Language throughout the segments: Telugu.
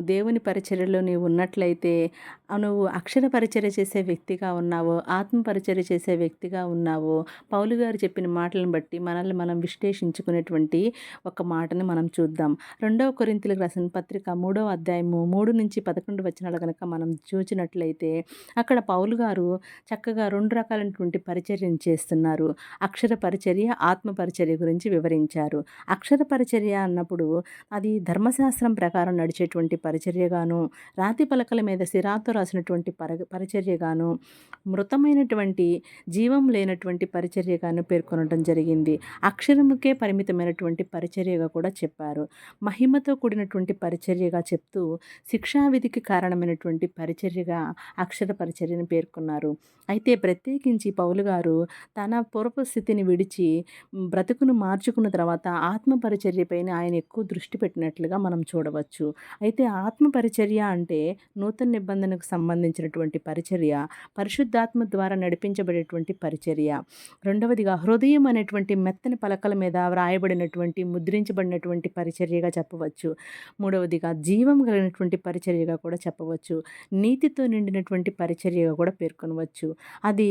దేవుని పరిచర్యలో నీవు ఉన్నట్లయితే నువ్వు అక్షర పరిచర్య చేసే వ్యక్తిగా ఉన్నావో ఆత్మ పరిచర్య చేసే వ్యక్తిగా ఉన్నావో పౌలు గారు చెప్పిన మాటలను బట్టి మనల్ని మనం విశ్లేషించుకునేటువంటి ఒక మాటని మనం చూద్దాం. రెండవ కొరింతలకు రాసిన పత్రిక మూడవ అధ్యాయము మూడు నుంచి పదకొండు వచనాలు కనుక మనం చూచినట్లయితే అక్కడ పౌలు గారు చక్కగా రెండు రకాలైనటువంటి పరిచర్యను చేస్తున్నారు. అక్షర పరిచర్య ఆత్మ పరిచర్య గురించి వివరించారు. అక్షర పరిచర్య అన్నప్పుడు అది ధర్మశాస్త్రం ప్రకారం నడిచేటువంటి పరిచర్యగాను రాతి పలకల మీద సిరాతో రాసినటువంటి పర పరిచర్యగాను మృతమైనటువంటి జీవం లేనటువంటి పరిచర్యగాను పేర్కొనడం జరిగింది. అక్షరముకే పరిమితమైనటువంటి పరిచర్యగా కూడా చెప్పారు. మహిమతో కూడినటువంటి పరిచర్యగా చెప్తూ శిక్షావిధికి కారణమైనటువంటి పరిచర్యగా అక్షర పరిచర్యను పేర్కొన్నారు. అయితే ప్రత్యేకించి పౌలు గారు తన పూర్వ స్థితిని విడిచి బ్రతుకును మార్చుకున్న తర్వాత ఆత్మ పరిచర్యపైన ఆయన ఎక్కువ దృష్టి పెట్టినట్లుగా మనం చూడవచ్చు. అయితే ఆత్మ పరిచర్య అంటే నూతన నిబంధనకు సంబంధించినటువంటి పరిచర్య పరిశుద్ధాత్మ ద్వారా నడిపించబడేటువంటి పరిచర్య. రెండవదిగా హృదయం అనేటువంటి మెత్తని పలకల మీద వ్రాయబడినటువంటి ముద్రించబడినటువంటి పరిచర్యగా చెప్పవచ్చు. మూడవదిగా జీవం కలిగినటువంటి పరిచర్యగా కూడా చెప్పవచ్చు. నీతితో నిండినటువంటి పరిచర్యగా కూడా పేర్కొనవచ్చు. అది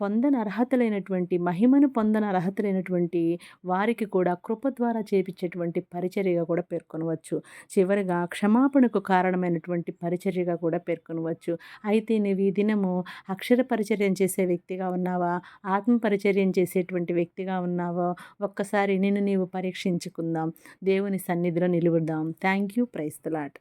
పొందని అర్హతలైనటువంటి మహిమను పొందని అర్హతలైనటువంటి వారికి కూడా కృప ద్వారా చేపించేటువంటి పరిచర్యగా కూడా పేర్కొనవచ్చు. చివరిగా క్షమాపణ క్షమాపణకు కారణమైనటువంటి పరిచర్యగా కూడా పేర్కొనవచ్చు. అయితే నీవు ఈ దినము అక్షర పరిచర్యం చేసే వ్యక్తిగా ఉన్నావా? ఆత్మ పరిచర్యం చేసేటువంటి వ్యక్తిగా ఉన్నావా? ఒక్కసారి నిన్ను నీవు పరీక్షించుకుందాం. దేవుని సన్నిధిలో నిలువుదాం. Thank you ప్రైస్తలాట్